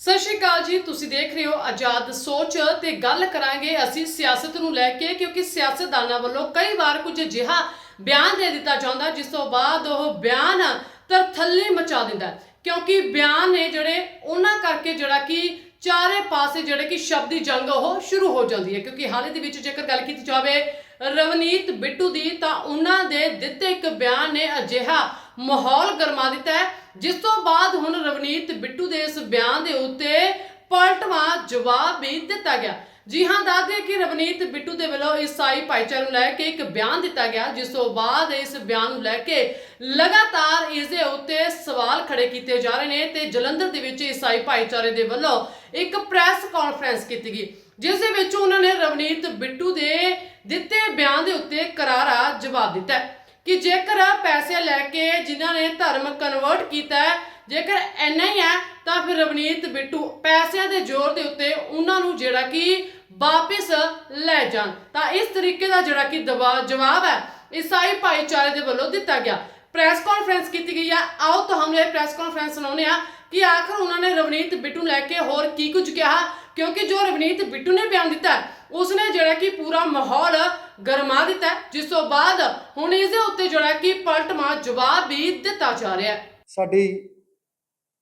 ਸਤਿ ਸ਼੍ਰੀ ਅਕਾਲ ਜੀ, ਤੁਸੀਂ ਦੇਖ ਰਹੇ ਹੋ ਆਜ਼ਾਦ ਸੋਚ ਤੇ ਗੱਲ ਕਰਾਂਗੇ ਅਸੀਂ ਸਿਆਸਤ ਨੂੰ ਲੈ ਕੇ, ਕਿਉਂਕਿ ਸਿਆਸਤਦਾਨਾਂ ਵੱਲੋਂ ਕਈ ਵਾਰ ਕੁਝ ਅਜਿਹਾ ਬਿਆਨ ਦੇ ਦਿੱਤਾ ਜਾਂਦਾ, ਜਿਸ ਤੋਂ ਬਾਅਦ ਉਹ ਬਿਆਨ ਤਰਥੱਲੇ ਮਚਾ ਦਿੰਦਾ ਕਿਉਂਕਿ ਬਿਆਨ ਨੇ ਜਿਹੜੇ ਉਹਨਾਂ ਕਰਕੇ ਜਿਹੜਾ ਕਿ ਚਾਰੇ ਪਾਸੇ ਜਿਹੜੇ ਕਿ ਸ਼ਬਦੀ ਜੰਗ ਉਹ ਸ਼ੁਰੂ ਹੋ ਜਾਂਦੀ ਹੈ। ਕਿਉਂਕਿ ਹਾਲੇ ਦੇ ਵਿੱਚ ਜੇਕਰ ਗੱਲ ਕੀਤੀ ਜਾਵੇ ਰਵਨੀਤ ਬਿੱਟੂ ਦੀ, ਤਾਂ ਉਹਨਾਂ ਦੇ ਦਿੱਤੇ ਇੱਕ ਬਿਆਨ ਨੇ ਅਜਿਹਾ ਮਾਹੌਲ ਗਰਮਾ ਦਿੱਤਾ ਹੈ। ਜਿਸ ਤੋਂ ਬਾਅਦ ਹੁਣ ਰਵਨੀਤ ਬਿੱਟੂ ਦੇ ਇਸ ਬਿਆਨ ਦੇ ਉੱਤੇ ਪਲਟਵਾਂ ਜਵਾਬ ਵੀ ਦਿੱਤਾ ਗਿਆ। ਜੀ ਹਾਂ ਦੱਸਦੇ ਕਿ ਰਵਨੀਤ ਬਿੱਟੂ ਦੇ ਵੱਲੋਂ ਈਸਾਈ ਭਾਈਚਾਰੇ ਨੂੰ ਲੈ ਕੇ ਇੱਕ ਬਿਆਨ ਦਿੱਤਾ ਗਿਆ, ਜਿਸ ਤੋਂ ਬਾਅਦ ਇਸ ਬਿਆਨ ਨੂੰ ਲੈ ਕੇ ਲਗਾਤਾਰ ਇਸ ਦੇ ਉੱਤੇ ਸਵਾਲ ਖੜੇ ਕੀਤੇ ਜਾ ਰਹੇ ਨੇ ਤੇ ਜਲੰਧਰ ਦੇ ਵਿੱਚ ਈਸਾਈ ਭਾਈਚਾਰੇ ਦੇ ਵੱਲੋਂ ਇੱਕ ਪ੍ਰੈਸ ਕਾਨਫਰੰਸ ਕੀਤੀ ਗਈ, ਜਿਸ ਦੇ ਵਿੱਚ ਉਹਨਾਂ ਨੇ ਰਵਨੀਤ ਬਿੱਟੂ ਦੇ ਦਿੱਤੇ ਬਿਆਨ ਦੇ ਉੱਤੇ ਕਰਾਰਾ ਜਵਾਬ ਦਿੱਤਾ ਕਿ ਜੇਕਰ ਪੈਸੇ ਲੈ ਕੇ ਜਿਨ੍ਹਾਂ ਨੇ ਧਰਮ ਕਨਵਰਟ ਕੀਤਾ ਜੇਕਰ ਐਨਾ ਹੀ ਹੈ ਤਾਂ ਫਿਰ ਰਵਨੀਤ ਬਿੱਟੂ ਪੈਸਿਆਂ ਦੇ ਜ਼ੋਰ ਦੇ ਉੱਤੇ ਉਹਨਾਂ ਨੂੰ ਜਿਹੜਾ ਕਿ ਵਾਪਿਸ ਲੈ ਜਾਣ। ਤਾਂ ਇਸ ਤਰੀਕੇ ਦਾ ਜਿਹੜਾ ਕਿ ਦਵਾ- ਜਵਾਬ ਹੈ ਈਸਾਈ ਭਾਈਚਾਰੇ ਦੇ ਵੱਲੋਂ ਦਿੱਤਾ ਗਿਆ। ਪ੍ਰੈਸ ਕਾਨਫਰੰਸ ਕੀਤੀ ਗਈ ਹੈ ਆਓ ਤੁਹਾਨੂੰ ਇਹ ਪ੍ਰੈਸ ਕਾਨਫਰੰਸ ਸੁਣਾਉਂਦੇ ਆ ਕਿ ਆਖਰ ਉਹਨਾਂ ਨੇ ਰਵਨੀਤ ਬਿੱਟੂ ਨੂੰ ਲੈ ਕੇ ਹੋਰ ਕੀ ਕੁਝ ਕਿਹਾ ਕਿਉਂਕਿ ਜੋ ਰਵਨੀਤ ਬਿੱਟੂ ਨੇ ਬਿਆਨ ਦਿੱਤਾ ਹੈ, ਉਸਨੇ ਜਿਹੜਾ ਕਿ ਪੂਰਾ ਮਾਹੌਲ ਗਰਮਾ ਦਿੱਤਾ ਜਿਸ ਤੋਂ ਬਾਅਦ ਹੁਣ ਇਸ ਦੇ ਉੱਤੇ ਜਿਹੜਾ ਕਿ ਪਲਟਮਾ ਜਵਾਬ ਵੀ ਦਿੱਤਾ ਜਾ ਰਿਹਾ ਹੈ। ਸਾਡੀ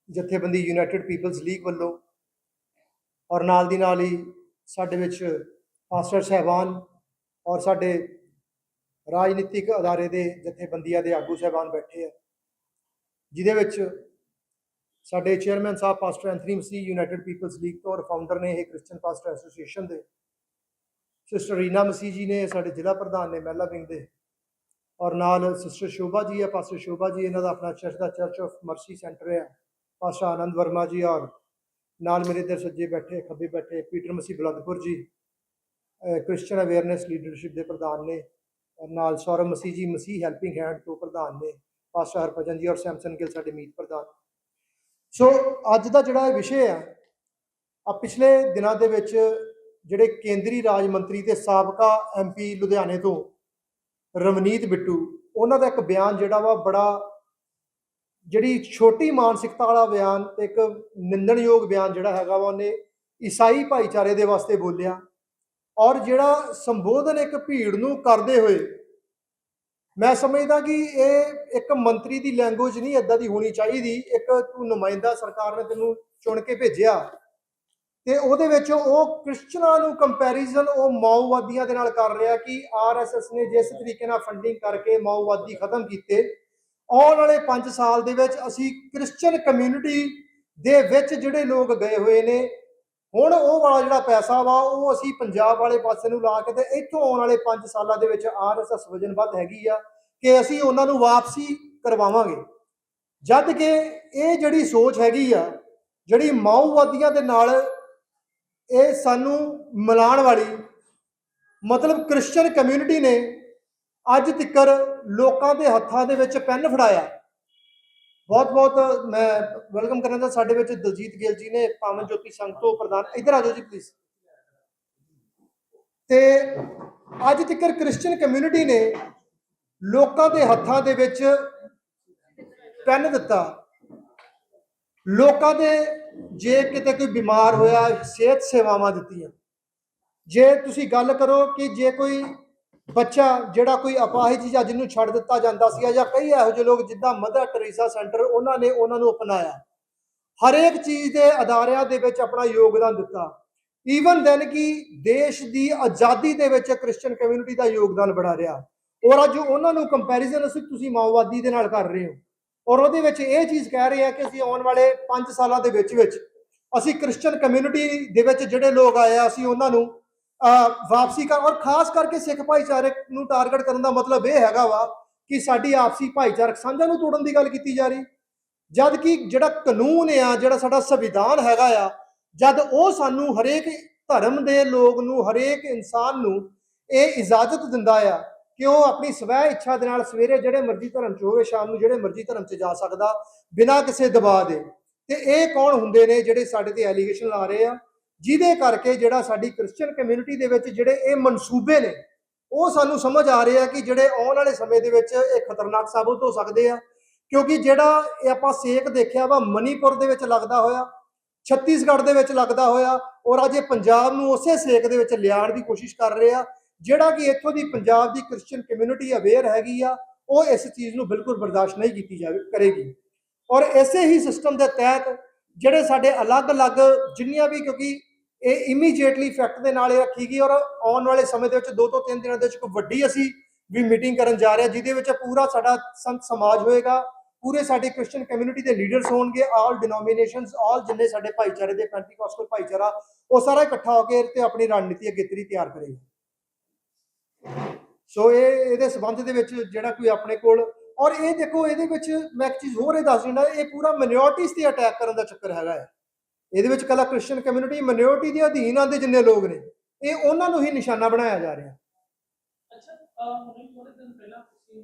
ਜਥੇਬੰਦੀ ਯੂਨਾਈਟਿਡ ਪੀਪਲਸ ਲੀਗ ਵੱਲੋਂ ਔਰ ਨਾਲ ਦੀ ਨਾਲ ਹੀ ਸਾਡੇ ਵਿੱਚ ਪਾਸਟਰ ਸਹਿਬਾਨ ਔਰ ਸਾਡੇ ਰਾਜਨੀਤਿਕ ਅਦਾਰੇ ਦੇ ਜਥੇਬੰਦੀਆਂ ਦੇ ਆਗੂ ਸਹਿਬਾਨ ਬੈਠੇ ਆ, ਜਿਹਦੇ ਵਿੱਚ ਸਾਡੇ chairman Sahib pastor Anthony Masih United Peoples League ਤੋਂ ਔਰ ਫਾਊਂਡਰ ਨੇ ਇਹ ਕ੍ਰਿਸਚੀਅਨ ਪਾਸਟਰ ਐਸੋਸੀਏਸ਼ਨ ਦੇ ਸਿਸਟਰ ਰੀਨਾ ਮਸੀਹ ਜੀ ਨੇ ਸਾਡੇ ਜ਼ਿਲ੍ਹਾ ਪ੍ਰਧਾਨ ਨੇ ਮਹਿਲਾ ਵਿੰਗ ਦੇ ਔਰ ਨਾਲ ਸਿਸਟਰ ਸ਼ੋਭਾ ਜੀ ਹੈ ਪਾਸਟਰ ਸ਼ੋਭਾ ਜੀ, ਇਹਨਾਂ ਦਾ ਆਪਣਾ ਚਰਚ ਦਾ ਚਰਚ ਆਫ ਮਰਸੀ ਸੈਂਟਰ ਹੈ। ਪਾਸਟਰ ਆਨੰਦ ਵਰਮਾ ਜੀ ਔਰ ਨਾਲ ਮੇਰੇ ਇਧਰ ਸੱਜੇ ਬੈਠੇ, ਖੱਬੇ ਬੈਠੇ ਪੀਟਰ ਮਸੀਹ ਬਲੰਦਪੁਰ ਜੀ ਕ੍ਰਿਸਚੀਅਨ ਅਵੇਅਰਨੈਸ ਲੀਡਰਸ਼ਿਪ ਦੇ ਪ੍ਰਧਾਨ ਨੇ ਔਰ ਨਾਲ ਸੌਰਵ ਮਸੀਹ ਜੀ ਮਸੀਹ ਹੈਲਪਿੰਗ ਹੈਂਡ ਤੋਂ ਪ੍ਰਧਾਨ ਨੇ ਪਾਸਟਰ ਹਰਭਜਨ ਜੀ ਔਰ ਸੈਮਸਨ ਗਿੱਲ ਸਾਡੇ ਮੀਤ ਪ੍ਰਧਾਨ। ਸੋ ਅੱਜ ਦਾ ਜਿਹੜਾ ਵਿਸ਼ੇ ਆ ਆ ਪਿਛਲੇ ਦਿਨਾਂ ਦੇ ਵਿੱਚ ਜਿਹੜੇ ਕੇਂਦਰੀ ਰਾਜ ਮੰਤਰੀ ਤੇ ਸਾਬਕਾ ਐਮਪੀ ਲੁਧਿਆਣੇ ਤੋਂ ਰਵਨੀਤ ਬਿੱਟੂ, ਉਹਨਾਂ ਦਾ ਇੱਕ ਬਿਆਨ ਜਿਹੜਾ ਵਾ ਬੜਾ ਜਿਹੜੀ ਛੋਟੀ ਮਾਨਸਿਕਤਾ ਵਾਲਾ ਬਿਆਨ ਤੇ ਇੱਕ ਨਿੰਦਣਯੋਗ ਬਿਆਨ ਜਿਹੜਾ ਹੈਗਾ ਵਾ, ਉਹਨੇ ਈਸਾਈ ਭਾਈਚਾਰੇ ਦੇ ਵਾਸਤੇ ਬੋਲਿਆ। ਔਰ ਜਿਹੜਾ ਸੰਬੋਧਨ ਇੱਕ ਭੀੜ ਨੂੰ ਕਰਦੇ ਹੋਏ, ਮੈਂ ਸਮਝਦਾ ਕਿ ਇਹ ਇੱਕ ਮੰਤਰੀ ਦੀ ਲੈਂਗੁਏਜ ਨਹੀਂ ਇਦਾਂ ਦੀ ਹੋਣੀ ਚਾਹੀਦੀ, ਇੱਕ ਤੂੰ ਨੁਮਾਇੰਦਾ ਸਰਕਾਰ ਨੇ ਤੈਨੂੰ ਚੁਣ ਕੇ ਭੇਜਿਆ। ਤੇ ਉਹਦੇ ਵਿੱਚ ਉਹ ਕ੍ਰਿਸਚਨਾਂ ਨੂੰ ਕੰਪੈਰੀਜ਼ਨ ਉਹ ਮਾਓਵਾਦੀਆਂ ਦੇ ਨਾਲ ਕਰ ਰਿਹਾ ਕਿ ਆਰਐਸਐਸ ਨੇ ਜਿਸ ਤਰੀਕੇ ਨਾਲ ਫੰਡਿੰਗ ਕਰਕੇ ਮਾਓਵਾਦੀ ਖਤਮ ਕੀਤੇ, ਆਉਣ ਵਾਲੇ 5 ਸਾਲ ਦੇ ਵਿੱਚ ਅਸੀਂ ਕ੍ਰਿਸਚੀਅਨ ਕਮਿਊਨਿਟੀ ਦੇ ਵਿੱਚ ਜਿਹੜੇ ਲੋਕ ਗਏ ਹੋਏ ਨੇ, ਹੁਣ ਉਹ ਵਾਲਾ ਜਿਹੜਾ ਪੈਸਾ ਵਾ, ਉਹ ਅਸੀਂ ਪੰਜਾਬ ਵਾਲੇ ਪਾਸੇ ਨੂੰ ਲਾ ਕੇ ਤੇ ਇੱਥੋਂ ਆਉਣ ਵਾਲੇ 5 ਸਾਲਾਂ ਦੇ ਵਿੱਚ ਆਰਐਸਐਸ ਵਜਨਬੱਧ ਹੈਗੀ ਆ ਕਿ ਅਸੀਂ ਉਹਨਾਂ ਨੂੰ ਵਾਪਸੀ ਕਰਵਾਵਾਂਗੇ। ਜਦ ਕਿ ਇਹ ਜਿਹੜੀ ਸੋਚ ਹੈਗੀ ਆ, ਜਿਹੜੀ ਮਾਓਵਾਦੀਆਂ ਦੇ ਨਾਲ ਇਹ ਸਾਨੂੰ ਮਿਲਾਉਣ ਵਾਲੀ, ਮਤਲਬ ਕ੍ਰਿਸਚੀਅਨ ਕਮਿਊਨਿਟੀ ਨੇ ਅੱਜ ਤੱਕਰ ਲੋਕਾਂ ਦੇ ਹੱਥਾਂ ਦੇ ਵਿੱਚ ਪੈਨ ਫੜਾਇਆ। ਬਹੁਤ ਬਹੁਤ ਮੈਂ ਵੈਲਕਮ ਕਰਨਾ ਚਾਹੁੰਦਾ ਸਾਡੇ ਵਿੱਚ ਦਲਜੀਤ ਗਿੱਲ ਜੀ ਨੇ ਪਾਵਨ ਜੋਤੀ ਸੰਘ ਤੋਂ ਪ੍ਰਧਾਨ, ਇੱਧਰ ਆ ਜਾਓ ਜੀ ਪਲੀਜ਼ ਤੇ ਅੱਜ ਤੱਕਰ ਕ੍ਰਿਸਚੀਅਨ ਕਮਿਊਨਿਟੀ ਨੇ ਲੋਕਾਂ ਦੇ ਹੱਥਾਂ ਦੇ ਵਿੱਚ ਪੈਨ ਦਿੱਤਾ। ਲੋਕਾਂ ਦੇ ਜੇ ਕਿਤੇ ਕੋਈ ਬਿਮਾਰ ਹੋਇਆ, ਸਿਹਤ ਸੇਵਾਵਾਂ ਦਿੱਤੀਆਂ। ਜੇ ਤੁਸੀਂ ਗੱਲ ਕਰੋ ਕਿ ਜੇ ਕੋਈ ਬੱਚਾ ਜਿਹੜਾ ਕੋਈ ਅਪਾਹਿਜ ਜਾਂ ਜਿਹਨੂੰ ਛੱਡ ਦਿੱਤਾ ਜਾਂਦਾ ਸੀਗਾ ਜਾਂ ਕਈ ਇਹੋ ਜਿਹੇ ਲੋਕ ਜਿੱਦਾਂ ਮਦਰ ਟਰੀਸਾ ਸੈਂਟਰ, ਉਹਨਾਂ ਨੇ ਉਹਨਾਂ ਨੂੰ ਅਪਣਾਇਆ। ਹਰੇਕ ਚੀਜ਼ ਦੇ ਅਦਾਰਿਆਂ ਦੇ ਵਿੱਚ ਆਪਣਾ ਯੋਗਦਾਨ ਦਿੱਤਾ। ਈਵਨ ਦੈਨ ਕਿ ਦੇਸ਼ ਦੀ ਆਜ਼ਾਦੀ ਦੇ ਵਿੱਚ ਕ੍ਰਿਸਚੀਅਨ ਕਮਿਊਨਿਟੀ ਦਾ ਯੋਗਦਾਨ ਬੜਾ ਰਿਹਾ। ਔਰ ਅੱਜ ਉਹਨਾਂ ਨੂੰ ਕੰਪੈਰੀਜ਼ਨ ਅਸੀਂ ਤੁਸੀਂ ਮਾਓਵਾਦੀ ਦੇ ਨਾਲ ਕਰ ਰਹੇ ਹੋ। ਔਰ ਉਹਦੇ ਵਿੱਚ ਇਹ ਚੀਜ਼ ਕਹਿ ਰਹੇ ਆ ਕਿ ਅਸੀਂ ਆਉਣ ਵਾਲੇ 5 ਸਾਲਾਂ ਦੇ ਵਿੱਚ ਵਿੱਚ ਅਸੀਂ ਕ੍ਰਿਸਚੀਅਨ ਕਮਿਊਨਿਟੀ ਦੇ ਵਿੱਚ ਜਿਹੜੇ ਲੋਕ ਆਏ ਆ, ਅਸੀਂ ਉਹਨਾਂ ਨੂੰ ਵਾਪਸੀ ਕਰ ਔਰ ਖਾਸ ਕਰਕੇ ਸਿੱਖ ਭਾਈਚਾਰੇ ਨੂੰ ਟਾਰਗੇਟ ਕਰਨ ਦਾ ਮਤਲਬ ਇਹ ਹੈਗਾ ਵਾ ਕਿ ਸਾਡੀ ਆਪਸੀ ਭਾਈਚਾਰਕ ਸਾਂਝਾਂ ਨੂੰ ਤੋੜਨ ਦੀ ਗੱਲ ਕੀਤੀ ਜਾ ਰਹੀ। ਜਦ ਕਿ ਜਿਹੜਾ ਕਾਨੂੰਨ ਆ, ਜਿਹੜਾ ਸਾਡਾ ਸੰਵਿਧਾਨ ਹੈਗਾ ਆ, ਜਦ ਉਹ ਸਾਨੂੰ ਹਰੇਕ ਧਰਮ ਦੇ ਲੋਕ ਨੂੰ, ਹਰੇਕ ਇਨਸਾਨ ਨੂੰ ਇਹ ਇਜਾਜ਼ਤ ਦਿੰਦਾ ਆ ਕਿ ਉਹ ਆਪਣੀ ਸਵੈ ਇੱਛਾ ਦੇ ਨਾਲ ਸਵੇਰੇ ਜਿਹੜੇ ਮਰਜ਼ੀ ਧਰਮ ਚ ਹੋਵੇ, ਸ਼ਾਮ ਨੂੰ ਜਿਹੜੇ ਮਰਜ਼ੀ ਧਰਮ ਚ ਜਾ ਸਕਦਾ, ਬਿਨਾਂ ਕਿਸੇ ਦਬਾਅ ਦੇ। ਤੇ ਇਹ ਕੌਣ ਹੁੰਦੇ ਨੇ ਜਿਹੜੇ ਸਾਡੇ ਤੇ ਐਲੀਗੇਸ਼ਨ ਲਾ ਰਹੇ ਆ? ਜਿਹਦੇ ਕਰਕੇ ਜਿਹੜਾ ਸਾਡੀ ਕ੍ਰਿਸਚੀਅਨ ਕਮਿਊਨਿਟੀ ਦੇ ਵਿੱਚ ਜਿਹੜੇ ਇਹ ਮਨਸੂਬੇ ਨੇ, ਉਹ ਸਾਨੂੰ ਸਮਝ ਆ ਰਹੇ ਆ ਕਿ ਜਿਹੜੇ ਆਉਣ ਵਾਲੇ ਸਮੇਂ ਦੇ ਵਿੱਚ ਇਹ ਖਤਰਨਾਕ ਸਾਬਤ ਹੋ ਸਕਦੇ ਆ। ਕਿਉਂਕਿ ਜਿਹੜਾ ਇਹ ਆਪਾਂ ਸੇਕ ਦੇਖਿਆ ਵਾ, ਮਨੀਪੁਰ ਦੇ ਵਿੱਚ ਲੱਗਦਾ ਹੋਇਆ, ਛੱਤੀਸਗੜ੍ਹ ਦੇ ਵਿੱਚ ਲੱਗਦਾ ਹੋਇਆ, ਔਰ ਅੱਜ ਇਹ ਪੰਜਾਬ ਨੂੰ ਉਸੇ ਸੇਕ ਦੇ ਵਿੱਚ ਲਿਆਉਣ ਦੀ ਕੋਸ਼ਿਸ਼ ਕਰ ਰਹੇ ਆ। ਜਿਹੜਾ ਕਿ ਇੱਥੋਂ ਦੀ ਪੰਜਾਬ ਦੀ ਕ੍ਰਿਸਚੀਅਨ ਕਮਿਊਨਿਟੀ ਅਵੇਅਰ ਹੈਗੀ ਆ, ਉਹ ਇਸ ਚੀਜ਼ ਨੂੰ ਬਿਲਕੁਲ ਬਰਦਾਸ਼ਤ ਨਹੀਂ ਕੀਤੀ ਜਾਵੇ, ਕਰੇਗੀ। ਔਰ ਇਸੇ ਹੀ ਸਿਸਟਮ ਦੇ ਤਹਿਤ ਜਿਹੜੇ ਸਾਡੇ ਅਲੱਗ-ਅਲੱਗ ਜਿੰਨੀਆਂ ਵੀ ਕਿਉਂਕਿ ਇਹ ਇਮੀਡੀਏਟਲੀ ਇਫੈਕਟ ਦੇ ਨਾਲ ਇਹ ਰੱਖੀ ਗਈ ਔਰ ਆਉਣ ਵਾਲੇ ਸਮੇਂ ਦੇ ਵਿੱਚ ਦੋ ਤੋਂ ਤਿੰਨ ਦਿਨਾਂ ਦੇ ਵਿੱਚ ਇੱਕ ਵੱਡੀ ਅਸੀਂ ਵੀ ਮੀਟਿੰਗ ਕਰਨ ਜਾ ਰਹੇ ਹਾਂ, ਜਿਹਦੇ ਵਿੱਚ ਪੂਰਾ ਸਾਡਾ ਸੰਤ ਸਮਾਜ ਹੋਏਗਾ, ਪੂਰੇ ਸਾਡੇ ਕ੍ਰਿਸਚੀਅਨ ਕਮਿਊਨਿਟੀ ਦੇ ਲੀਡਰਸ ਹੋਣਗੇ ਆਲ ਡਿਨੋਮੀਨੇਸ਼ਨਸ ਆਲ ਜਿੰਨੇ ਸਾਡੇ ਭਾਈਚਾਰੇ ਦੇ ਪੈਂਟੀਕੋਸਟਲ ਭਾਈਚਾਰਾ, ਉਹ ਸਾਰਾ ਇਕੱਠਾ ਹੋ ਕੇ ਤੇ ਆਪਣੀ ਰਣਨੀਤੀ ਅਗੇਤਰੀ ਤਿਆਰ ਕਰੇਗਾ। ਸੋ ਇਹ ਇਹਦੇ ਸਬੰਧ ਦੇ ਵਿੱਚ ਜਿਹੜਾ ਕੋਈ ਆਪਣੇ ਕੋਲ ਔਰ ਇਹ ਦੇਖੋ ਇਹਦੇ ਵਿੱਚ ਮੈਂ ਇੱਕ ਚੀਜ਼ ਹੋਰ ਇਹ ਦੱਸ ਦਿੰਦਾ ਇਹ ਪੂਰਾ ਮਿਨੋਰਟੀਜ਼ ਤੇ ਅਟੈਕ ਕਰਨ ਦਾ ਚੱਕਰ ਹੈਗਾ ਹੈ ਇਹਦੇ ਵਿੱਚ ਕੱਲਾ ਕ੍ਰਿਸਚੀਅਨ ਕਮਿਊਨਿਟੀ ਮਿਨੋਰਟੀ ਦੇ ਅਧੀਨ ਆਉਂਦੇ ਜਿੰਨੇ ਲੋਕ ਨੇ ਇਹ ਉਹਨਾਂ ਨੂੰ ਹੀ ਨਿਸ਼ਾਨਾ ਬਣਾਇਆ ਜਾ ਰਿਹਾ। ਅੱਛਾ ਹੁਣੇ ਥੋੜੇ ਦਿਨ ਪਹਿਲਾਂ ਤੁਸੀਂ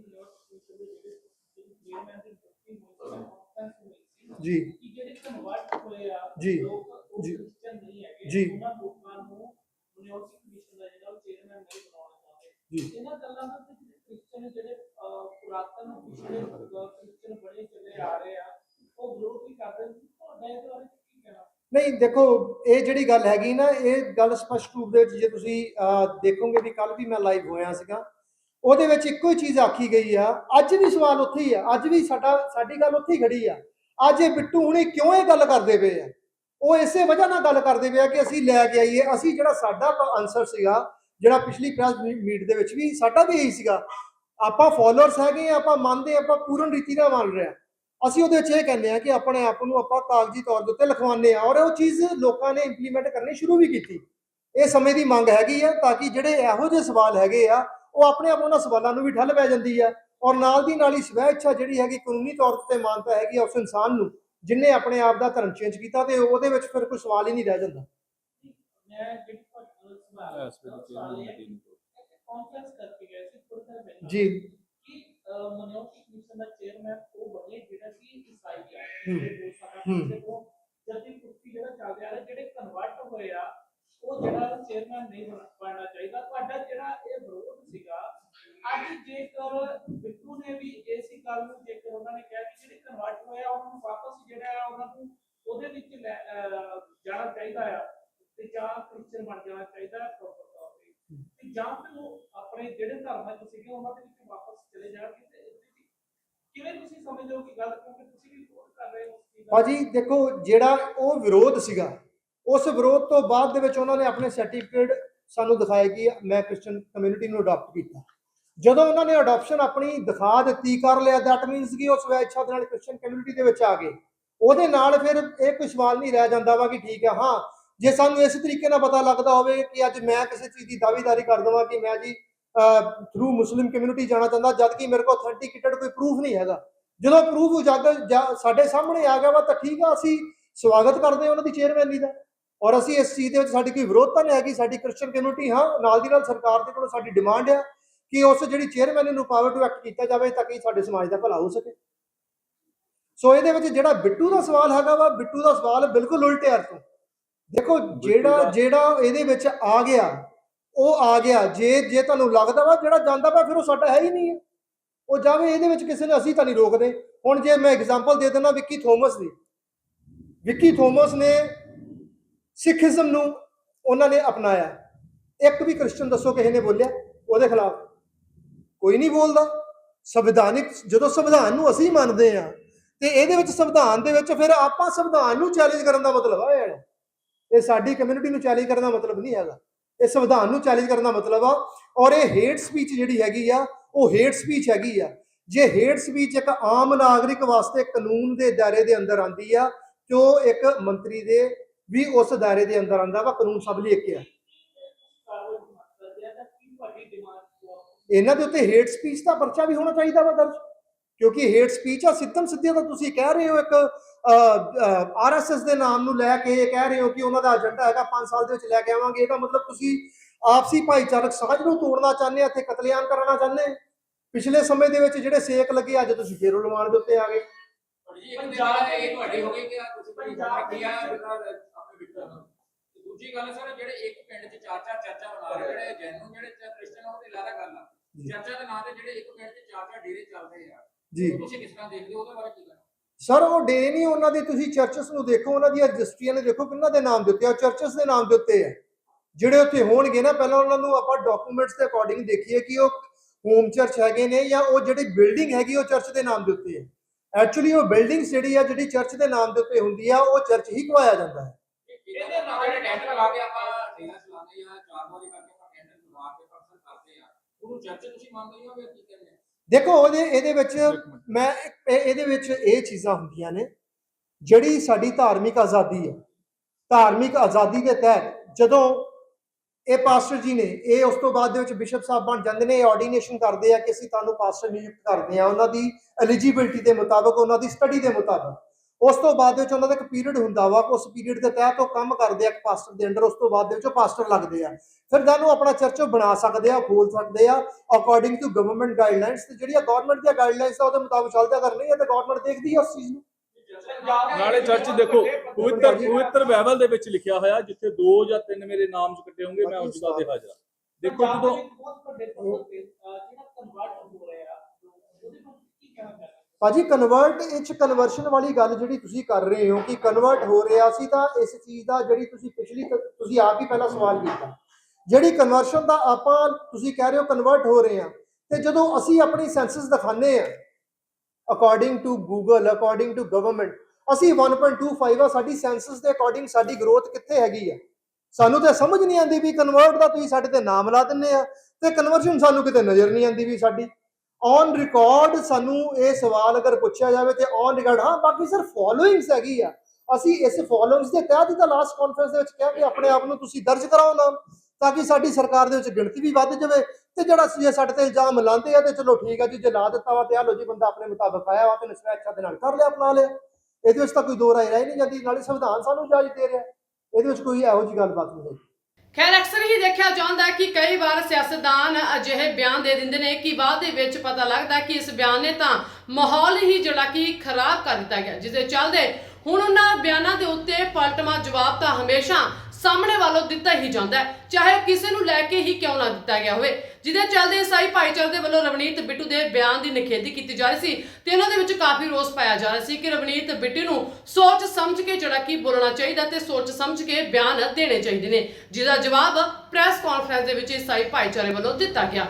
ਜੀ। ਕਿ ਜਿਹੜੇ ਕਨਵਰਟ ਹੋਏ ਆ ਜੀ, ਜੀ। ਉਹਨਾਂ ਲੋਕਾਂ ਨੂੰ ਨਿਊਯਾਰਕ ਕਮਿਸ਼ਨ ਦਾ ਜਿਹੜਾ ਚੇਅਰਮੈਨ ਨਹੀਂ ਬਣਾਉਣਾ ਚਾਹੁੰਦੇ ਜੀ। ਇਹਨਾਂ ਗੱਲਾਂ ਦਾ ਤੇ ਜਿਹੜੇ ਕ੍ਰਿਸਚੀਅਨ ਜਿਹੜੇ ਅਹ, ਪੁਰਾਤਨ ਪਿਛਲੇ ਕ੍ਰਿਸਚੀਅਨ ਬੜੇ ਚੱਲੇ ਆ ਰਹੇ ਆ ਉਹ ਵਿਰੋਧ ਵੀ ਕਰਦੇ ਨੇ ਤੁਹਾਡਾ ਇਹਦੇ ਬਾਰੇ ਕੀ ਕਹਿਣਾ ਨਹੀਂ ਦੇਖੋ ਇਹ ਜਿਹੜੀ ਗੱਲ ਹੈਗੀ ਨਾ ਇਹ ਗੱਲ ਸਪਸ਼ਟ ਰੂਪ ਦੇ ਵਿੱਚ ਜੇ ਤੁਸੀਂ ਅਹ, ਦੇਖੋਗੇ ਵੀ ਕੱਲ ਵੀ ਮੈਂ ਲਾਈਵ ਹੋਇਆ ਸੀਗਾ ਉਹਦੇ ਵਿੱਚ ਇੱਕੋ ਹੀ ਚੀਜ਼ ਆਖੀ ਗਈ ਆ ਅੱਜ ਵੀ ਸਵਾਲ ਉੱਥੇ ਹੀ ਆ ਅੱਜ ਵੀ ਸਾਡਾ ਸਾਡੀ ਗੱਲ ਉੱਥੇ ਹੀ ਖੜੀ ਆ। ਅੱਜ ਇਹ ਬਿੱਟੂ ਹੁਣੇ ਕਿਉਂ ਇਹ ਗੱਲ ਕਰਦੇ ਪਏ ਆ? ਉਹ ਇਸੇ ਵਜ੍ਹਾ ਨਾਲ ਗੱਲ ਕਰਦੇ ਪਏ ਆ ਕਿ ਅਸੀਂ ਲੈ ਕੇ ਆਈਏ ਅਸੀਂ ਜਿਹੜਾ ਸਾਡਾ ਆਨਸਰ ਸੀਗਾ ਜਿਹੜਾ ਪਿਛਲੀ ਪ੍ਰੈਸ ਮੀਟ ਦੇ ਵਿੱਚ ਵੀ ਸਾਡਾ ਵੀ ਇਹੀ ਸੀਗਾ। ਆਪਾਂ ਫਾਲੋਅਰਸ ਹੈਗੇ ਆ ਆਪਾਂ ਮੰਨਦੇ ਆ, ਆਪਾਂ ਪੂਰਨ ਰੀਤੀ ਨਾਲ ਮੰਨ ਰਹੇ ਆ। ਅਸੀਂ ਉਹਦੇ ਵਿੱਚ ਇਹ ਕਹਿੰਦੇ ਆ ਕਿ ਆਪਣੇ ਆਪ ਨੂੰ ਆਪਾਂ ਕਾਗਜ਼ੀ ਤੌਰ ਦੇ ਉੱਤੇ ਲਿਖਵਾਉਂਦੇ ਆ ਔਰ ਉਹ ਚੀਜ਼ ਲੋਕਾਂ ਨੇ ਇੰਪਲੀਮੈਂਟ ਕਰਨੀ ਸ਼ੁਰੂ ਵੀ ਕੀਤੀ। ਇਹ ਸਮੇਂ ਦੀ ਮੰਗ ਹੈਗੀ ਆ ਤਾਂ ਕਿ ਜਿਹੜੇ ਇਹੋ ਜਿਹੇ ਸਵਾਲ ਹੈਗੇ ਆ ਉਹ ਆਪਣੇ ਆਪ ਉਹਨਾਂ ਸਵਾਲਾਂ ਨੂੰ ਵੀ ਠੱਲ ਪੈ ਜਾਂਦੀ ਆ ਔਰ ਨਾਲ ਦੀ ਨਾਲ ਹੀ ਸਵੈ ਇੱਛਾ ਜਿਹੜੀ ਹੈਗੀ ਕਾਨੂੰਨੀ ਤੌਰ ਤੇ ਮਾਨਤਾ ਹੈਗੀ ਆ ਉਸ ਇਨਸਾਨ ਨੂੰ ਜਿਨੇ ਆਪਣੇ ਆਪ ਦਾ ਧਰਮ ਚੇਂਜ ਕੀਤਾ ਤੇ ਉਹਦੇ ਵਿੱਚ ਫਿਰ ਕੋਈ ਸਵਾਲ ਹੀ ਨਹੀਂ ਰਹਿ ਜਾਂਦਾ। ਮੈਂ ਜਿਹੜੀ ਤੁਹਾਡੇ ਨਾਲ ਸਵਾਲ ਇਸ ਵੇਲੇ ਸਵਾਲ ਇਹ ਹੈ ਮੀਟਿੰਗ ਕਾਨਫਰੰਸ ਕਰਕੇ ਗਏ ਸੀ ਥੋੜੇ ਦਿਨ ਪਹਿਲਾਂ ਜੀ ਕਿ ਮਨੋਕੀ ਕਮਿਸ਼ਨ ਦਾ ਚੇਅਰਮੈਨ ਉਹ ਬਣੇ ਜਿਹੜਾ ਕਿ ਈਸਾਈ ਆ ਹੂੰ। ਜਿਹੜੇ ਹੂੰ। ਪਿੱਛੇ ਤੋਂ ਜਦ ਦੀ ਕੁਰਸੀ ਜਿਹੜਾ ਚੱਲ ਰਿਹਾ ਜਿਹੜੇ ਕਨਵਰਟ ਹੋਏ ਆ ਉਹ ਜਿਹੜਾ ਚੇਅਰਮੈਨ ਨਹੀਂ ਬਣ- ਬਣਨਾ ਚਾਹੀਦਾ। ਤੁਹਾਡਾ ਜਿਹੜਾ ਇਹ ਵਿਰੋਧ ਸੀਗਾ ਅੱਜ ਜੇਕਰ ਬਿੱਟੂ ਨੇ ਵੀ ਇਸੇ ਗੱਲ ਨੂੰ ਜੇਕਰ ਉਹਨਾਂ ਨੇ ਕਿਹਾ ਕਿ ਜਿਹੜੇ ਕਨਵਰਟ ਹੋਏ ਆ ਉਹਨਾਂ ਨੂੰ ਵਾਪਸ ਜਿਹੜਾ ਆ ਉਹਨਾਂ ਨੂੰ ਉਹਦੇ ਵਿੱਚ ਲੈ- ਅਹ, ਜਾਣਾ ਚਾਹੀਦਾ ਆ ਤੇ ਜਾਂ ਕ੍ਰਿਸਚਨ ਬਣ ਜਾਣਾ ਚਾਹੀਦਾ proper ਤੌਰ ਤੇ। ਤੇ ਜਾਂ ਫਿਰ ਉਹ ਆਪਣੇ ਜਿਹੜੇ ਧਰਮ ਵਿੱਚ ਸੀਗੇ ਉਹਨਾਂ ਦੇ ਵਿੱਚ ਵਾਪਸ ਚਲੇ ਜਾਣਗੇ। ਕਿਵੇਂ ਤੁਸੀਂ ਸਮਝਦੇ ਹੋ ਕਿ ਗੱਲ ਕਿਉਂਕਿ ਤੁਸੀਂ ਵੀ ਵਿਰੋਧ ਕਰ ਰਹੇ ਹੋ ਉਸ ਚੀਜ਼ ਦਾ? ਭਾਜੀ, ਦੇਖੋ, ਜਿਹੜਾ ਉਹ ਵਿਰੋਧ ਸੀਗਾ, ਉਸ ਵਿਰੋਧ ਤੋਂ ਬਾਅਦ ਦੇ ਵਿੱਚ ਉਹਨਾਂ ਨੇ ਆਪਣੇ ਸਰਟੀਫਿਕੇਟ ਸਾਨੂੰ ਦਿਖਾਏ ਕਿ ਮੈਂ ਕ੍ਰਿਸਚੀਅਨ ਕਮਿਊਨਿਟੀ ਨੂੰ ਅਡਾਪਟ ਕੀਤਾ। ਜਦੋਂ ਉਹਨਾਂ ਨੇ ਅਡਾਪਸ਼ਨ ਆਪਣੀ ਦਿਖਾ ਦਿੱਤੀ, ਕਰ ਲਿਆ ਦੈਟ ਮੀਨਸ ਕਿ ਉਹ ਸਵੈ ਇੱਛਾ ਦੇ ਨਾਲ ਕ੍ਰਿਸਚੀਅਨ ਕਮਿਊਨਿਟੀ ਦੇ ਵਿੱਚ ਆ ਗਏ। ਉਹਦੇ ਨਾਲ ਫਿਰ ਇਹ ਕੋਈ ਸਵਾਲ ਨਹੀਂ ਰਹਿ ਜਾਂਦਾ ਵਾ ਕਿ ਠੀਕ ਹੈ ਹਾਂ, ਜੇ ਸਾਨੂੰ ਇਸ ਤਰੀਕੇ ਨਾਲ ਪਤਾ ਲੱਗਦਾ ਹੋਵੇ ਕਿ ਅੱਜ ਮੈਂ ਕਿਸੇ ਚੀਜ਼ ਦੀ ਦਾਅਵੇਦਾਰੀ ਕਰ ਦਵਾਂ ਕਿ ਮੈਂ ਜੀ ਥਰੂ ਮੁਸਲਿਮ ਕਮਿਊਨਿਟੀ ਜਾਣਾ ਚਾਹੁੰਦਾ ਜਦ ਕਿ ਮੇਰੇ ਕੋਲ ਅਥੈਂਟਿਕੇਟਡ ਕੋਈ ਪ੍ਰੂਫ ਨਹੀਂ ਹੈਗਾ। ਜਦੋਂ ਪ੍ਰੂਫ ਉਜਾਗਰ ਸਾਡੇ ਸਾਹਮਣੇ ਆ ਗਿਆ ਵਾ ਤਾਂ ਠੀਕ ਆ ਅਸੀਂ ਸਵਾਗਤ ਕਰਦੇ ਹਾਂ ਉਹਨਾਂ ਦੀ ਚੇਅਰਮੈਨੀ ਦਾ। ਔਰ ਅਸੀਂ ਇਸ ਚੀਜ਼ ਦੇ ਵਿੱਚ ਸਾਡੀ ਕੋਈ ਵਿਰੋਧਤਾ ਨਹੀਂ ਹੈਗੀ ਸਾਡੀ ਕ੍ਰਿਸਚੀਅਨ ਕਮਿਊਨਿਟੀ ਹਾਂ ਨਾਲ ਦੀ ਨਾਲ ਸਰਕਾਰ ਦੇ ਕੋਲੋਂ ਸਾਡੀ ਡਿਮਾਂਡ ਆ ਕਿ ਉਸ ਜਿਹੜੀ ਚੇਅਰਮੈਨ ਨੂੰ ਪਾਵਰ ਟੂ ਐਕਟ ਕੀਤਾ ਜਾਵੇ ਤਾਂ ਕਿ ਸਾਡੇ ਸਮਾਜ ਦਾ ਭਲਾ ਹੋ ਸਕੇ। ਸੋ ਇਹਦੇ ਵਿੱਚ ਜਿਹੜਾ ਬਿੱਟੂ ਦਾ ਸਵਾਲ ਹੈਗਾ ਵਾ ਬਿੱਟੂ ਦਾ ਸਵਾਲ ਬਿਲਕੁਲ ਉਲਟੇ ਅਰਥ। ਤੋਂ ਦੇਖੋ ਜਿਹੜਾ ਜਿਹੜਾ ਇਹਦੇ ਵਿੱਚ ਆ ਗਿਆ ਉਹ ਆ ਗਿਆ। ਜੇ ਜੇ ਤੁਹਾਨੂੰ ਲੱਗਦਾ ਵਾ ਜਿਹੜਾ ਜਾਂਦਾ ਵਾ, ਫਿਰ ਉਹ ਸਾਡਾ ਹੈ ਹੀ ਨਹੀਂ ਹੈ। ਉਹ ਜਾਵੇ ਇਹਦੇ ਵਿੱਚ ਕਿਸੇ ਨੇ, ਅਸੀਂ ਤਾਂ ਨਹੀਂ ਰੋਕਦੇ। ਹੁਣ ਜੇ ਮੈਂ ਐਗਜ਼ਾਮਪਲ ਦੇ ਦਿੰਦਾ ਵਿੱਕੀ ਥੋਮਸ ਦੀ। ਵਿੱਕੀ ਥੋਮਸ ਨੇ ਸਿੱਖੀਜ਼ਮ ਨੂੰ ਉਹਨਾਂ ਨੇ ਅਪਣਾਇਆ। ਇੱਕ ਵੀ ਕ੍ਰਿਸਚਨ ਦੱਸੋ ਕਿਸੇ ਨੇ ਬੋਲਿਆ ਉਹਦੇ ਖਿਲਾਫ। ਕੋਈ ਨਹੀਂ ਬੋਲਦਾ। ਸੰਵਿਧਾਨਿਕ, ਜਦੋਂ ਸੰਵਿਧਾਨ ਨੂੰ ਅਸੀਂ ਮੰਨਦੇ ਆ ਤੇ ਇਹਦੇ ਵਿੱਚ ਸੰਵਿਧਾਨ ਦੇ ਵਿੱਚ ਫਿਰ ਆਪਾਂ ਸੰਵਿਧਾਨ ਨੂੰ ਚੈਲੰਜ ਕਰਨ ਦਾ ਮਤਲਬ ਹੈ ਇਹ ਇਹ ਸਾਡੀ ਕਮਿਊਨਿਟੀ ਨੂੰ ਚੈਲੰਜ ਕਰਨ ਦਾ ਮਤਲਬ ਨਹੀਂ ਹੈਗਾ। ਇਹ ਸੰਵਿਧਾਨ ਨੂੰ ਚੈਲੰਜ ਕਰਨ ਦਾ ਮਤਲਬ ਆ, ਔਰ ਇਹ ਹੇਟ ਸਪੀਚ ਜਿਹੜੀ ਹੈਗੀ ਆ, ਉਹ ਹੇਟ ਸਪੀਚ ਹੈਗੀ ਆ। ਜੇ ਹੇਟ ਸਪੀਚ ਇੱਕ ਆਮ ਨਾਗਰਿਕ ਵਾਸਤੇ ਕਾਨੂੰਨ ਦੇ ਦਾਇਰੇ ਦੇ ਅੰਦਰ ਆਂਦੀ ਆ, ਤੇ ਇੱਕ ਮੰਤਰੀ ਦੇ ਵੀ ਉਸ ਦਾਇਰੇ ਦੇ ਅੰਦਰ ਆਂਦਾ ਵਾ, ਕਾਨੂੰਨ ਸਭ ਲਈ ਇੱਕ ਆ। ਇਹਨਾਂ ਦੇ ਉੱਤੇ ਹੇਟ ਸਪੀਚ ਦਾ ਪਰਚਾ ਵੀ ਹੋਣਾ ਚਾਹੀਦਾ ਵਾ ਦਰਜ। ਕਿਉਂਕਿ ਹੇਟ ਸਪੀਚ ਆ, ਸਿੱਧਮ ਸਿੱਧੇ ਤਾਂ ਤੁਸੀਂ ਕਹਿ ਰਹੇ ਹੋ ਇੱਕ ਆਰਐਸਐਸ ਦੇ ਨਾਮ ਨੂੰ ਲੈ ਕੇ ਇਹ ਕਹਿ ਰਹੇ ਹੋ ਕਿ ਉਹਨਾਂ ਦਾ ਏਜੰਡਾ ਹੈਗਾ 5 ਸਾਲ ਦੇ ਵਿੱਚ ਲੈ ਕੇ ਆਵਾਂਗੇ। ਇਹਦਾ ਮਤਲਬ ਤੁਸੀਂ ਆਪਸੀ ਭਾਈਚਾਰਕ ਸਾਂਝ ਨੂੰ ਤੋੜਨਾ ਚਾਹੁੰਦੇ ਆ ਤੇ ਕਤਲੇਆਮ ਕਰਨਾ ਚਾਹੁੰਦੇ। ਪਿਛਲੇ ਸਮੇਂ ਦੇ ਵਿੱਚ ਜਿਹੜੇ ਸੇਕ ਲੱਗੇ ਅੱਜ ਤੁਸੀਂ ਫੇਰ ਉਲਮਾਨ ਦੇ ਉੱਤੇ ਆ ਗਏ। ਜੀ ਇੱਕ ਗੱਲ ਇਹ ਤੁਹਾਡੀ ਹੋ ਗਈ ਕਿ ਆ ਤੁਸੀਂ ਪੰਜਾਬ ਕੀ ਆ ਆਪਣੇ ਵਿਕਟਰ ਦੂਜੀ ਗੱਲ ਸਰ ਜਿਹੜੇ ਇੱਕ ਪਿੰਡ 'ਚ ਚਾਰ ਚਾਰ ਚਰਚਾ ਬਣਾ ਰਹੇ ਜਿਹੜੇ ਜੈਨੂ ਜਿਹੜੇ ਕ੍ਰਿਸਚਨ ਉਹ ਤੇ ਲਾਰਾ ਗੱਲ ਆ। ਚਰਚਾ ਦੇ ਨਾਂ ਤੇ ਜਿਹੜੇ ਇੱਕ ਪਿੰਡ 'ਚ ਚਾਰ ਚਾਰ ਡੇਰੇ ਚੱਲਦੇ ਆ। ਜੀ। ਤੁਸੀਂ ਕਿਸ ਤਰ੍ਹਾਂ ਦੇਖਦੇ ਹੋ ਉਹਦੇ ਬਾਰੇ ਕੀ ਸਰ ਉਹ ਡੇ ਨਹੀਂ, ਉਹਨਾਂ ਦੀ ਤੁਸੀਂ ਚਰਚਸ ਨੂੰ ਦੇਖੋ, ਉਹਨਾਂ ਦੀਆਂ ਰਜਿਸਟਰੀਆਂ ਨੇ ਦੇਖੋ ਕਿੰਨਾ ਦੇ ਨਾਮ ਦਿੱਤੇ ਆ ਚਰਚਸ ਦੇ ਨਾਮ ਦੇ ਆ। ਜਿਹੜੇ ਉੱਥੇ ਹੋਣਗੇ ਨਾ, ਪਹਿਲਾਂ ਉਹਨਾਂ ਨੂੰ ਆਪਾਂ ਡਾਕੂਮੈਂਟਸ ਦੇ ਅਕੋਰਡਿੰਗ ਦੇਖੀਏ ਕਿ ਉਹ ਹੋਮ ਚਰਚ ਹੈਗੇ ਨੇ ਜਾਂ ਉਹ ਜਿਹੜੀ ਬਿਲਡਿੰਗ ਹੈਗੀ, ਉਹ ਚਰਚ ਦੇ ਨਾਮ ਦੇ ਉੱਤੇ ਹੈ ਐਕਚੁਅਲੀ ਉਹ ਬਿਲਡਿੰਗ ਜਿਹੜੀ ਆ, ਜਿਹੜੀ ਚਰਚ ਦੇ ਨਾਮ ਦੇ ਉੱਤੇ ਹੁੰਦੀ ਆ, ਉਹ ਚਰਚ ਹੀ ਕਵਾਇਆ ਜਾਂਦਾ ਹੈ। ਇਹਦੇ ਨਾਲ ਜਿਹੜੇ ਟੈਂਟ ਲਗਾ ਕੇ ਆਪਾਂ ਡੇਰਾ ਚਲਾਉਂਦੇ ਆ ਚਾਰ ਵਾਰੀ ਕਰਕੇ ਆਪਾਂ ਟੈਂਟ ਲਗਾ ਕੇ ਫੰਕਸ਼ਨ ਕਰਦੇ ਆ, ਉਹਨੂੰ ਚਰਚ ਤੁਸੀਂ ਮੰਨਦੇ ਹੋ ਜਾਂ ਕੀ ਕਹਿੰਦੇ ਆ? ਦੇਖੋ ਉਹਦੇ ਇਹਦੇ ਵਿੱਚ ਮੈਂ ਇਹ- ਇਹਦੇ ਵਿੱਚ ਇਹ ਚੀਜ਼ਾਂ ਹੁੰਦੀਆਂ ਨੇ ਜਿਹੜੀ ਸਾਡੀ ਧਾਰਮਿਕ ਆਜ਼ਾਦੀ ਹੈ। ਧਾਰਮਿਕ ਆਜ਼ਾਦੀ ਦੇ ਤਹਿਤ ਜਦੋਂ ਇਹ ਪਾਸਟਰ ਜੀ ਨੇ ਇਹ ਉਸ ਤੋਂ ਬਾਅਦ ਦੇ ਵਿੱਚ ਬਿਸ਼ਪ ਸਾਹਿਬ ਬਣ ਜਾਂਦੇ ਨੇ ਇਹ ਆਰਡੀਨੇਸ਼ਨ ਕਰਦੇ ਆ ਕਿ ਅਸੀਂ ਤੁਹਾਨੂੰ ਪਾਸਟਰ ਨਿਯੁਕਤ ਕਰਦੇ ਆ ਉਹਨਾਂ ਦੀ ਐਲੀਜੀਬਿਲਟੀ ਦੇ ਮੁਤਾਬਕ ਉਹਨਾਂ ਦੀ ਸਟੱਡੀ ਦੇ ਮੁਤਾਬਕ। ਉਸ ਤੋਂ ਬਾਅਦ ਦੇ ਵਿੱਚ ਉਹਨਾਂ ਦਾ ਇੱਕ ਪੀਰੀਅਡ ਹੁੰਦਾ ਵਾ ਉਸ ਪੀਰੀਅਡ ਦੇ ਤਹਿਤ ਉਹ ਕੰਮ ਕਰਦੇ ਆ ਇੱਕ ਪਾਸਟਰ ਦੇ ਅੰਡਰ ਉਸ ਤੋਂ ਬਾਅਦ ਦੇ ਵਿੱਚ ਉਹ ਪਾਸਟਰ ਲੱਗਦੇ ਆ। ਫਿਰ ਜਾਨੂੰ ਆਪਣਾ ਚਰਚ ਉਹ ਬਣਾ ਸਕਦੇ ਆ ਖੋਲ ਸਕਦੇ ਆ ਅਕੋਰਡਿੰਗ ਟੂ ਗਵਰਨਮੈਂਟ ਗਾਈਡਲਾਈਨਸ ਤੇ ਜਿਹੜੀਆਂ ਗਵਰਨਮੈਂਟ ਦੀਆਂ ਗਾਈਡਲਾਈਨਸ ਆ ਉਹਦੇ ਮੁਤਾਬਕ ਚੱਲਦਾ ਕਰਨੀ ਹੈ ਤੇ ਗਵਰਨਮੈਂਟ ਦੇਖਦੀ ਹੈ ਉਸ ਚੀਜ਼ ਨੂੰ। ਨਾਲੇ ਚਰਚ ਦੇਖੋ ਪਵਿੱਤਰ ਪਵਿੱਤਰ ਬਾਈਬਲ ਦੇ ਵਿੱਚ ਲਿਖਿਆ ਹੋਇਆ ਜਿੱਥੇ ਦੋ ਜਾਂ ਤਿੰਨ ਮੇਰੇ ਨਾਮ ਇਕੱਠੇ ਹੋਣਗੇ ਮੈਂ ਉਸ ਜਗ੍ਹਾ ਤੇ ਹਾਜ਼ਰ। ਦੇਖੋ ਜਦੋਂ ਦੇ ਜਿਹੜਾ ਕਨਵਰਟ ਹੋ ਰਿਹਾ ਉਹਦੇ ਬਾਰੇ ਕੀ ਕਹਿਣਾ ਚਾਹੁੰਦੇ ਭਾਜੀ ਕਨਵਰਟ ਇਹ ਕਨਵਰਸ਼ਨ ਵਾਲੀ ਗੱਲ ਜਿਹੜੀ ਤੁਸੀਂ ਕਰ ਰਹੇ ਹੋ ਕਿ ਕਨਵਰਟ ਹੋ ਰਿਹਾ ਸੀ ਤਾਂ ਇਸ ਚੀਜ਼ ਦਾ ਜਿਹੜੀ ਤੁਸੀਂ ਪਿਛਲੀ ਤੁਸੀਂ ਆਪ ਹੀ ਪਹਿਲਾਂ ਸਵਾਲ ਕੀਤਾ। ਜਿਹੜੀ ਕਨਵਰਸ਼ਨ ਦਾ ਆਪਾਂ ਤੁਸੀਂ ਕਹਿ ਰਹੇ ਹੋ ਕਨਵਰਟ ਹੋ ਰਹੇ ਆ ਤੇ ਜਦੋਂ ਅਸੀਂ ਆਪਣੀ ਸੈਂਸਸ ਦਿਖਾਣੇ ਆ according to Google according to government ਅਸੀਂ 1.25 ਆ, ਸਾਡੀ ਸੈਂਸਸ ਦੇ ਅਕੋਰਡਿੰਗ ਸਾਡੀ ਗਰੋਥ ਕਿੱਥੇ ਹੈਗੀ ਆ? ਸਾਨੂੰ ਤਾਂ ਸਮਝ ਨਹੀਂ ਆਉਂਦੀ ਵੀ ਕਨਵਰਟ ਦਾ ਤੁਸੀਂ ਸਾਡੇ ਤੇ ਨਾਮ ਲਾ ਦਿੰਦੇ ਆ, ਤੇ ਕਨਵਰਸ਼ਨ ਸਾਨੂੰ ਕਿਤੇ ਨਜ਼ਰ ਨਹੀਂ ਆਉਂਦੀ ਵੀ ਸਾਡੀ। ਔਨ ਰਿਕਾਰਡ ਸਾਨੂੰ ਇਹ ਸਵਾਲ ਅਗਰ ਪੁੱਛਿਆ ਜਾਵੇ ਤੇ ਔਨ ਰਿਕਾਰਡ ਹਾਂ, ਬਾਕੀ ਸਰ ਫੋਲੋਇੰਗਸ ਹੈਗੀ ਆ। ਅਸੀਂ ਇਸ ਫੋਲੋਇੰਗਸ ਦੇ ਤਹਿਤ ਹੀ ਤਾਂ ਲਾਸਟ ਕਾਨਫਰੰਸ ਦੇ ਵਿੱਚ ਕਿਹਾ ਕਿ ਆਪਣੇ ਆਪ ਨੂੰ ਤੁਸੀਂ ਦਰਜ ਕਰਾਓ ਨਾਮ, ਤਾਂ ਕਿ ਸਾਡੀ ਸਰਕਾਰ ਦੇ ਵਿੱਚ ਗਿਣਤੀ ਵੀ ਵੱਧ ਜਾਵੇ ਤੇ ਜਿਹੜਾ ਜੇ ਸਾਡੇ ਤੇ ਇਲਜ਼ਾਮ ਲਾਉਂਦੇ ਆ ਤੇ ਚਲੋ ਠੀਕ ਆ ਜੀ, ਜੇ ਲਾ ਦਿੱਤਾ ਵਾ ਤੇ ਆ ਲੋ ਜੀ, ਬੰਦਾ ਆਪਣੇ ਮੁਤਾਬਕ ਆਇਆ ਵਾ ਤੇ ਨਿਸਬਤ ਅੱਛਾ ਦੇ ਨਾਲ ਕਰ ਲਿਆ, ਅਪਣਾ ਲਿਆ। ਇਹਦੇ ਵਿੱਚ ਤਾਂ ਕੋਈ ਦੋ ਰਾਏ ਰਹਿ ਨਹੀਂ ਜਾਂਦੀ, ਨਾਲੇ ਸੰਵਿਧਾਨ ਸਾਨੂੰ ਇਜਾਜ਼ਤ ਦੇ ਰਿਹਾ। ਇਹਦੇ ਵਿੱਚ ਕੋਈ ਇਹੋ ਜੀ ਗੱਲਬਾਤ ਨਹੀਂ ਹੈ ਖੈਰ, ਅਕਸਰ ਹੀ ਦੇਖਿਆ ਜਾਂਦਾ ਹੈ ਕਿ ਕਈ ਵਾਰ ਸਿਆਸਤਦਾਨ ਅਜਿਹੇ ਬਿਆਨ ਦੇ ਦਿੰਦੇ ਨੇ ਕਿ ਬਾਅਦ ਦੇ ਵਿੱਚ ਪਤਾ ਲੱਗਦਾ ਕਿ ਇਸ ਬਿਆਨ ਨੇ ਤਾਂ ਮਾਹੌਲ ਹੀ ਜਿਹੜਾ ਕਿ ਖਰਾਬ ਕਰ ਦਿੱਤਾ ਗਿਆ, ਜਿਸ ਦੇ ਚੱਲਦੇ ਹੁਣ ਉਹਨਾਂ ਬਿਆਨਾਂ ਦੇ ਉੱਤੇ ਪਲਟਮਾ ਜਵਾਬ ਤਾਂ ਹਮੇਸ਼ਾ ਸਾਹਮਣੇ ਵਾਲੋਂ ਦਿੱਤਾ ਹੀ ਜਾਂਦਾ ਹੈ, ਚਾਹੇ ਕਿਸੇ ਨੂੰ ਲੈ ਕੇ ਹੀ ਕਿਉਂ ਨਾ ਦਿੱਤਾ ਗਿਆ ਹੋਵੇ। ਜਿਹਦੇ ਚੱਲਦੇ ਈਸਾਈ ਭਾਈਚਾਰੇ ਦੇ ਵੱਲੋਂ ਰਵਨੀਤ ਬਿੱਟੂ ਦੇ ਬਿਆਨ ਦੀ ਨਿਖੇਧੀ ਕੀਤੀ ਜਾ ਰਹੀ ਸੀ ਤੇ ਉਹਨਾਂ ਦੇ ਵਿੱਚ ਕਾਫੀ ਰੋਸ ਪਾਇਆ ਜਾ ਰਿਹਾ ਸੀ ਕਿ ਰਵਨੀਤ ਬਿੱਟੂ ਨੂੰ ਸੋਚ ਸਮਝ ਕੇ ਜਿਹੜਾ ਕਿ ਬੋਲਣਾ ਚਾਹੀਦਾ ਤੇ ਸੋਚ ਸਮਝ ਕੇ ਬਿਆਨ ਦੇਣੇ ਚਾਹੀਦੇ ਨੇ, ਜਿਹਦਾ ਜਵਾਬ ਪ੍ਰੈਸ ਕਾਨਫਰੰਸ ਦੇ ਵਿੱਚ ਈਸਾਈ ਭਾਈਚਾਰੇ ਵੱਲੋਂ ਦਿੱਤਾ ਗਿਆ।